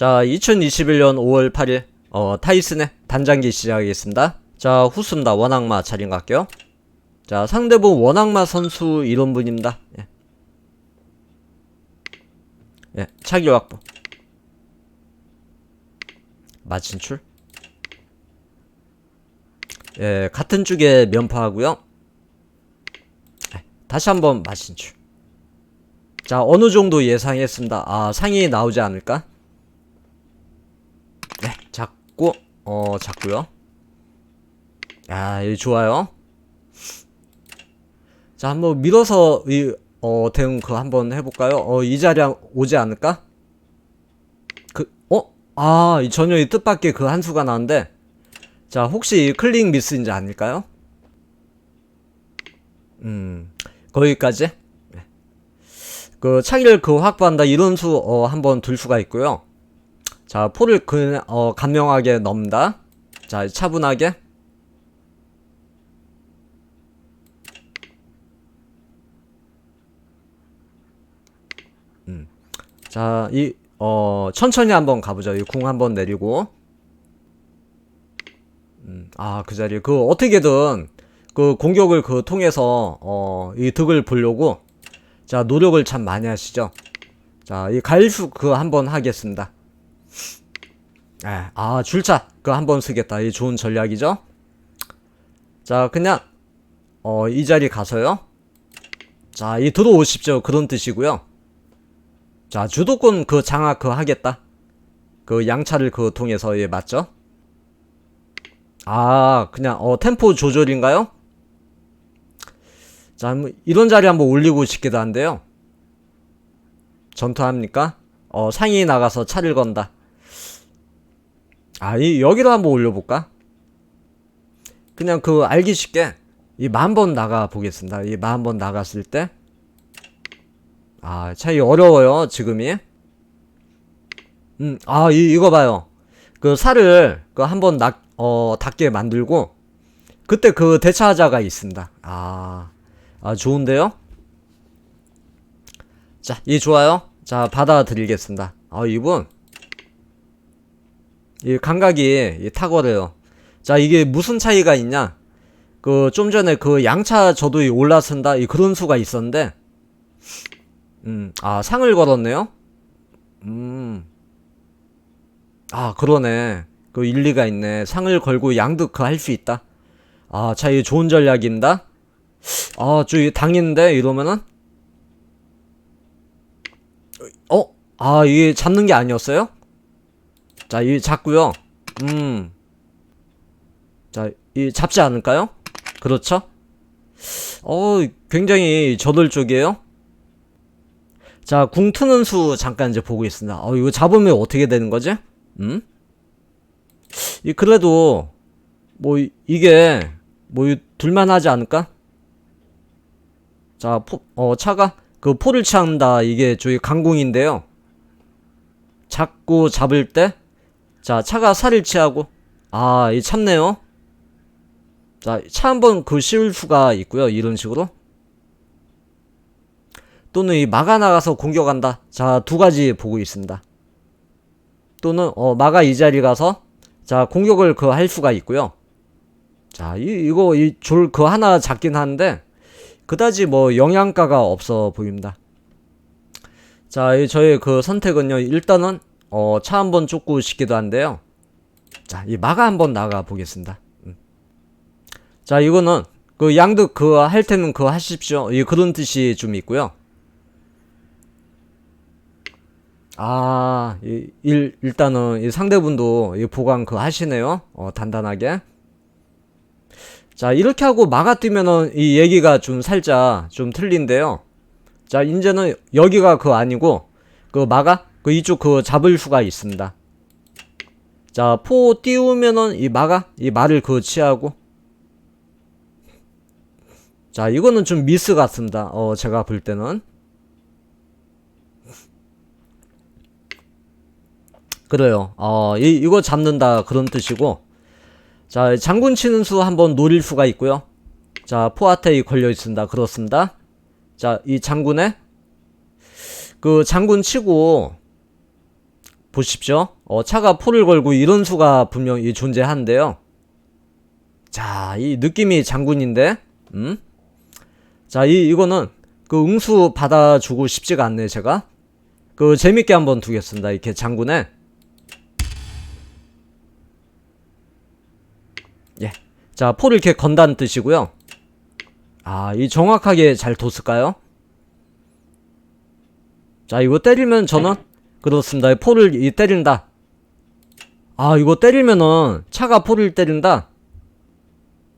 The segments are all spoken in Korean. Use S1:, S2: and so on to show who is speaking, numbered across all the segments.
S1: 자, 2021년 5월 8일, 어, 타이슨의 단장기 시작하겠습니다. 자, 후순다 원악마 차림 갈게요. 자, 상대분 원악마 선수 이런 분입니다. 예. 예, 차기 확보. 마친출. 예, 같은 쪽에 면파하고요. 예, 다시 한번 마친출. 자, 어느 정도 예상했습니다. 아, 상위 나오지 않을까? 네, 작고, 어, 작고요. 야, 이 좋아요. 자, 한번 밀어서, 이, 어, 대응 그 한번 해볼까요? 어, 이 자리 오지 않을까? 그, 어? 아, 이 전혀 이 뜻밖의 그 한 수가 나는데. 자, 혹시 이 클릭 미스인지 아닐까요? 음, 거기까지? 네. 그, 차기를 그 확보한다, 이런 수, 어, 한번 둘 수가 있고요. 자, 포를 그, 어, 간명하게 넣는다. 자, 차분하게. 음. 자, 이, 어, 천천히 한번 가보죠. 이 궁 한번 내리고. 음, 아, 그 자리. 그, 어떻게든, 그 공격을 그 통해서, 어, 이 득을 보려고, 자, 노력을 참 많이 하시죠. 자, 이 가일수 그 한번 하겠습니다. 예, 아, 줄차. 그거 한번 쓰겠다. 이 좋은 전략이죠? 자, 그냥, 어, 이 자리 가서요. 자, 이 들어오십시오. 그런 뜻이고요. 자, 주도권 그 장악 그 하겠다. 그 양차를 그 통해서 예, 맞죠? 아, 그냥, 어, 템포 조절인가요? 자, 뭐 이런 자리 한번 올리고 싶기도 한데요. 전투합니까? 어, 상위 나가서 차를 건다. 아, 이, 여기로 한번 올려볼까? 그냥 그, 알기 쉽게, 이 만 번 나가 보겠습니다. 이 만 번 나갔을 때. 아, 차이 어려워요, 지금이. 음, 아, 이, 이거 봐요. 그 살을, 그 한번 낙, 어, 닿게 만들고, 그때 그 대차하자가 있습니다. 아, 아, 좋은데요? 자, 이 좋아요. 자, 받아드리겠습니다. 아, 이분. 이 감각이 이 탁월해요. 자, 이게 무슨 차이가 있냐? 그 좀 전에 그 양차 저도 이 올라선다 이 그런 수가 있었는데, 음, 아 상을 걸었네요. 음, 아 그러네. 그 일리가 있네. 상을 걸고 양득 그할수 있다. 아, 자, 이 좋은 전략입니다. 아, 저이 당인데 이러면은, 어, 아 이게 잡는 게 아니었어요? 자, 이 잡고요. 음. 자, 이 잡지 않을까요? 그렇죠? 어, 굉장히 저돌적이에요. 자, 궁 트는 수 잠깐 이제 보고 있습니다. 어, 이거 잡으면 어떻게 되는 거지? 음? 이 그래도 뭐 이- 이게 뭐 이- 둘만 하지 않을까? 자, 포, 어, 차가 그 포를 취한다. 이게 저희 강궁인데요. 잡고 잡을 때 자, 차가 살을 취하고. 아, 이 참네요. 자, 차 한번 그 씌울 수가 있고요. 이런 식으로. 또는 이 마가 나가서 공격한다. 자, 두 가지 보고 있습니다. 또는 어, 마가 이 자리 가서 자, 공격을 그 할 수가 있고요. 자, 이 이거 이졸그 하나 잡긴 하는데 그다지 뭐 영양가가 없어 보입니다. 자, 이 저의 그 선택은요. 일단은 어, 차 한번 쫓고 싶기도 한데요. 자, 이 마가 한번 나가 보겠습니다. 음. 자, 이거는 그 양득 그할 때는 그 하십시오. 이 그런 뜻이 좀 있고요. 아, 이, 일, 일단은 이 상대분도 이 보강 그 하시네요. 어, 단단하게. 자, 이렇게 하고 마가 뛰면은 이 얘기가 좀 살짝 좀 틀린데요. 자, 이제는 여기가 그 아니고 그 마가 그 이쪽 그 잡을 수가 있습니다. 자, 포 띄우면은 이 마가 이 말을 그 취하고 자, 이거는 좀 미스 같습니다. 어, 제가 볼 때는 그래요. 어, 이, 이거 잡는다 그런 뜻이고 자, 장군 치는 수 한번 노릴 수가 있고요. 자, 포아테이 걸려 있습니다. 그렇습니다. 자, 이 장군에 그 장군 치고 보십시오. 어, 차가 포를 걸고 이런 수가 분명히 존재하는데요. 자, 이 느낌이 장군인데, 음? 자, 이, 이거는 그 응수 받아주고 싶지가 않네, 제가. 그 재밌게 한번 두겠습니다. 이렇게 장군에. 예. 자, 포를 이렇게 건다는 뜻이고요. 아, 이 정확하게 잘 뒀을까요? 자, 이거 때리면 저는 그렇습니다. 포를 이 때린다. 아, 이거 때리면은 차가 포를 때린다.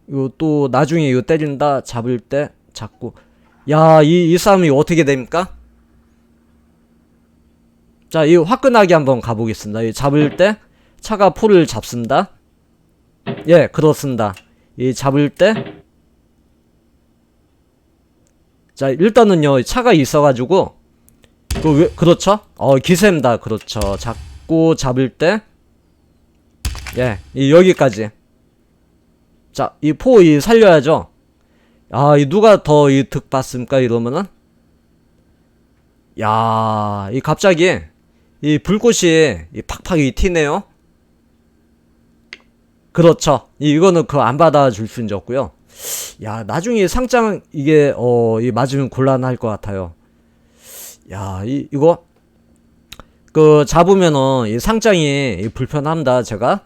S1: 이거 또 나중에 이거 때린다. 잡을 때 잡고. 야, 이, 이 싸움이 어떻게 됩니까? 자, 이 화끈하게 한번 가보겠습니다. 이 잡을 때 차가 포를 잡습니다. 예, 그렇습니다. 이 잡을 때 자, 일단은요, 차가 있어가지고, 그, 왜, 그렇죠? 어, 기세입니다. 그렇죠. 잡고 잡을 때, 예, 이, 여기까지. 자, 이 포, 이, 살려야죠. 아, 이, 누가 더, 이, 득 봤습니까? 이러면은? 야, 이, 갑자기, 이, 불꽃이, 이, 팍팍, 이, 튀네요. 그렇죠. 이, 이거는 그, 안 받아줄 수 있는 없고요. 야, 나중에 상장 이게 어, 이 맞으면 곤란할 것 같아요. 야, 이 이거 그 잡으면은 이 상장이 이 불편합니다, 제가.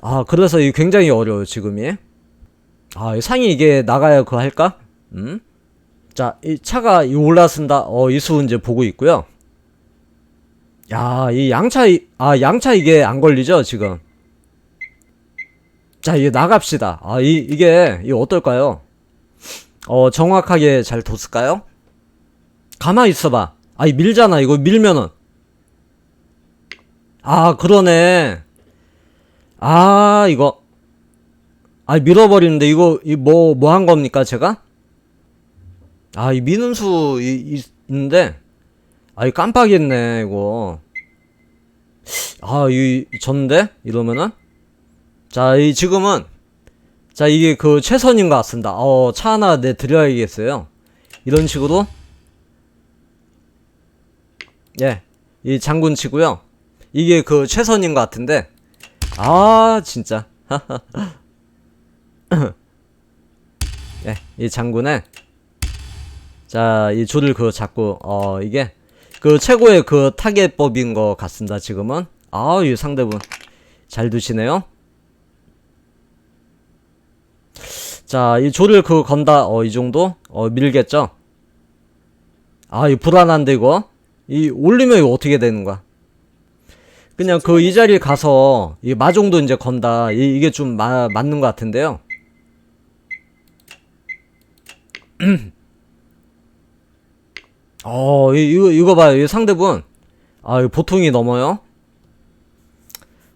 S1: 아, 그래서 이 굉장히 어려워요, 지금이. 아, 이 상이 이게 나가야 그거 할까? 음? 자, 이 차가 이 올라선다. 어, 이수 이제 보고 있고요. 야, 이 양차 이- 아, 양차 이게 안 걸리죠, 지금. 자, 이제 나갑시다. 아, 이, 이게, 이 어떨까요? 어, 정확하게 잘 뒀을까요? 가만히 있어봐. 아, 이 밀잖아. 이거 밀면은. 아, 그러네. 아, 이거. 아, 밀어버리는데, 이거, 이 뭐, 뭐 한 겁니까, 제가? 아, 이 미는 수, 이, 이, 있는데. 아, 이 깜빡했네, 이거. 아, 이, 졌는데? 이러면은? 자, 이 지금은 자, 이게 그 최선인 것 같습니다. 어, 차 하나 내 드려야겠어요. 이런 식으로 예, 이 장군 치고요. 이게 그 최선인 것 같은데 아, 진짜 예, 이 장군에 자, 이 줄을 그 잡고 어, 이게 그 최고의 그 타겟법인 것 같습니다. 지금은 아, 이 상대분 잘 두시네요. 자, 이 조를 그 건다, 어, 이 정도? 어, 밀겠죠? 아, 이 불안한데, 이거? 이, 올리면 이거 어떻게 되는 거야? 그냥 그 이 자리에 가서, 이 마정도 이제 건다. 이, 이게 좀 마, 맞는 것 같은데요? 어, 이, 이거, 이거 봐요. 이 상대분. 아, 보통이 넘어요?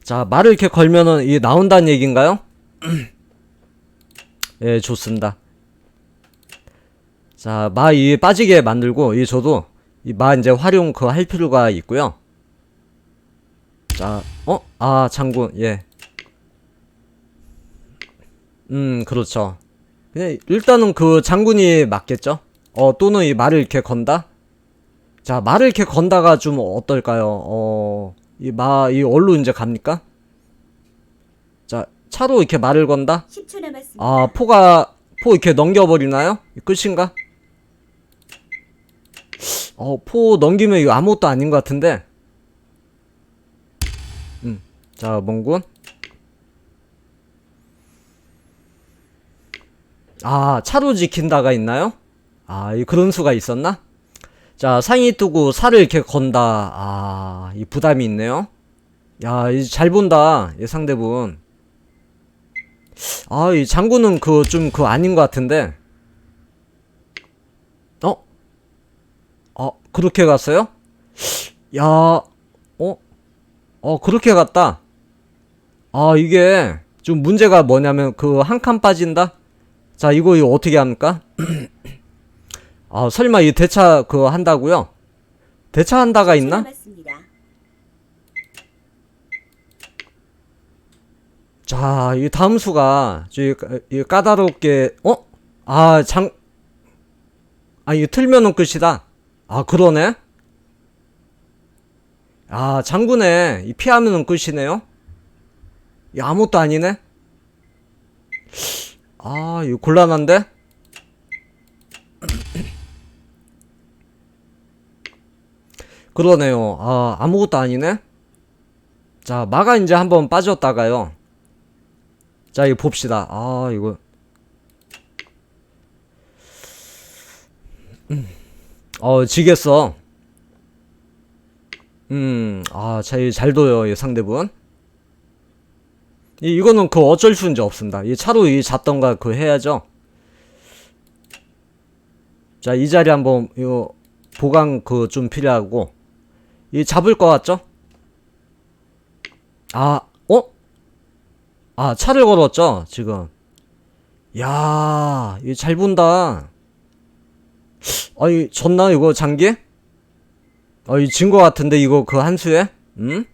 S1: 자, 말을 이렇게 걸면은, 이 나온다는 얘기인가요? 예, 좋습니다. 자, 마 이 빠지게 만들고 이 저도 이마 이제 활용 그 할 필요가 있고요. 자, 어? 아, 장군. 예. 음, 그렇죠. 그냥 일단은 그 장군이 맞겠죠? 어, 또는 이 말을 이렇게 건다? 자, 말을 이렇게 건다가 좀 어떨까요? 어, 이 마, 이 얼로 이제 갑니까? 자, 차로 이렇게 말을 건다?
S2: 10초 남았습니다.
S1: 아, 포가, 포 이렇게 넘겨버리나요? 끝인가? 어, 포 넘기면 이거 아무것도 아닌 것 같은데? 음, 자, 몽군. 아, 차로 지킨다가 있나요? 아, 이 그런 수가 있었나? 자, 상의 두고 살을 이렇게 건다. 아, 이 부담이 있네요. 야, 이잘 본다. 이 상대분. 아, 이 장군은 그 좀 그 아닌 것 같은데. 어, 그렇게 갔어요? 야, 어? 어, 그렇게 갔다. 아, 이게 좀 문제가 뭐냐면 그 한 칸 빠진다? 자, 이거, 이거 어떻게 합니까? 아, 설마 이 대차 그거 한다고요? 대차 한다가
S2: 10초
S1: 있나? 자, 이 다음 수가 이 까다롭게 어? 아, 장 아, 이거 틀면은 끝이다. 아, 그러네. 아, 장군에 이 피하면은 끝이네요. 이 아무것도 아니네. 아, 이거 곤란한데? 그러네요. 아, 아무것도 아니네. 자, 마가 이제 한번 빠졌다가요. 자, 이거 봅시다. 아, 이거. 음. 어, 지겠어. 음, 아, 잘, 잘 둬요, 이 상대분. 이, 이거는 그 어쩔 수 이제 없습니다. 이 차로 이 잡던가 그 해야죠. 자, 이 자리 한번, 요, 보강 그 좀 필요하고. 이 잡을 것 같죠? 아, 어? 아, 차를 걸었죠, 지금. 야, 이 잘 본다. 아이, 졌나, 이거 장기? 어이, 진것 같은데, 이거 그 한 수에? 응?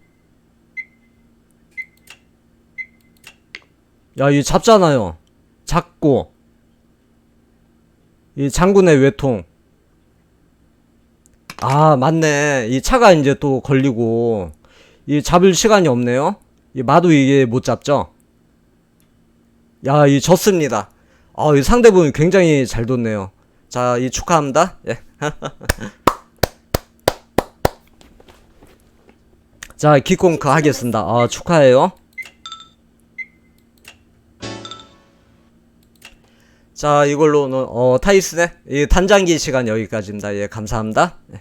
S1: 야, 이 잡잖아요. 잡고. 이 장군의 외통. 아, 맞네. 이 차가 이제 또 걸리고. 이 잡을 시간이 없네요. 이 마도 이게 못 잡죠? 야, 이 졌습니다. 아, 이 상대분이 굉장히 잘 뒀네요. 자, 이 축하합니다. 예. 자, 기콩크 하겠습니다. 아, 축하해요. 자, 이걸로는 어, 타이슨의 이 단장기 시간 여기까지입니다. 예, 감사합니다. 예.